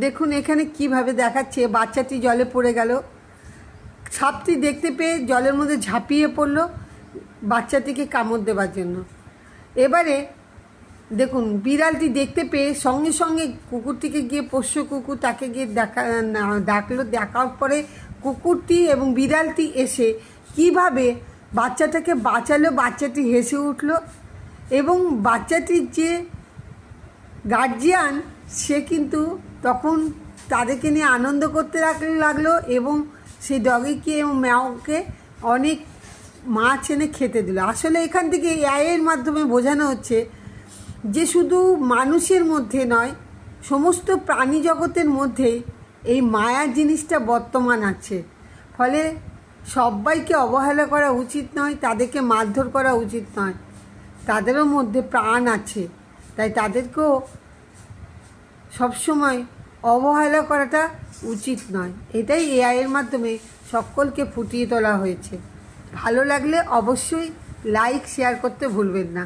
দেখুন এখানে কীভাবে দেখাচ্ছে বাচ্চাটি জলে পড়ে গেল। সাপটি দেখতে পেয়ে জলের মধ্যে ঝাঁপিয়ে পড়ল বাচ্চাটিকে কামড় দেবার জন্য। এবারে দেখুন, বিড়ালটি দেখতে পেয়ে সঙ্গে সঙ্গে কুকুরটিকে গিয়ে, পোষ্য কুকুর তাকে গিয়ে দেখা ডাকলো, দেখার পরে কুকুরটি এবং বিড়ালটি এসে কীভাবে বাচ্চাটাকে বাঁচালো, বাচ্চাটি হেসে উঠল এবং বাচ্চাটির যে গার্জিয়ান সে কিন্তু তখন তাদেরকে নিয়ে আনন্দ করতে লাগল এবং সেই ডগিকে এবং ম্যাওকে অনেক মাছ এনে খেতে দিল। আসলে এখান থেকে এর মাধ্যমে বোঝানো হচ্ছে যে শুধু মানুষের মধ্যে নয়, সমস্ত প্রাণী জগতের মধ্যেই এই মায়া জিনিসটা বর্তমান আছে। ফলে সবাইকে অবহেলা করা উচিত নয়, তাদেরকে মারধর করা উচিত নয়। তাদেরও মধ্যে প্রাণ আছে। তাই তাদেরকেও সবসময় অবহেলা করাটা উচিত নয়। এটাই এআইয়ের মাধ্যমে সকলকে ফুটিয়ে তোলা হয়েছে। ভালো লাগলে অবশ্যই লাইক শেয়ার করতে ভুলবেন না।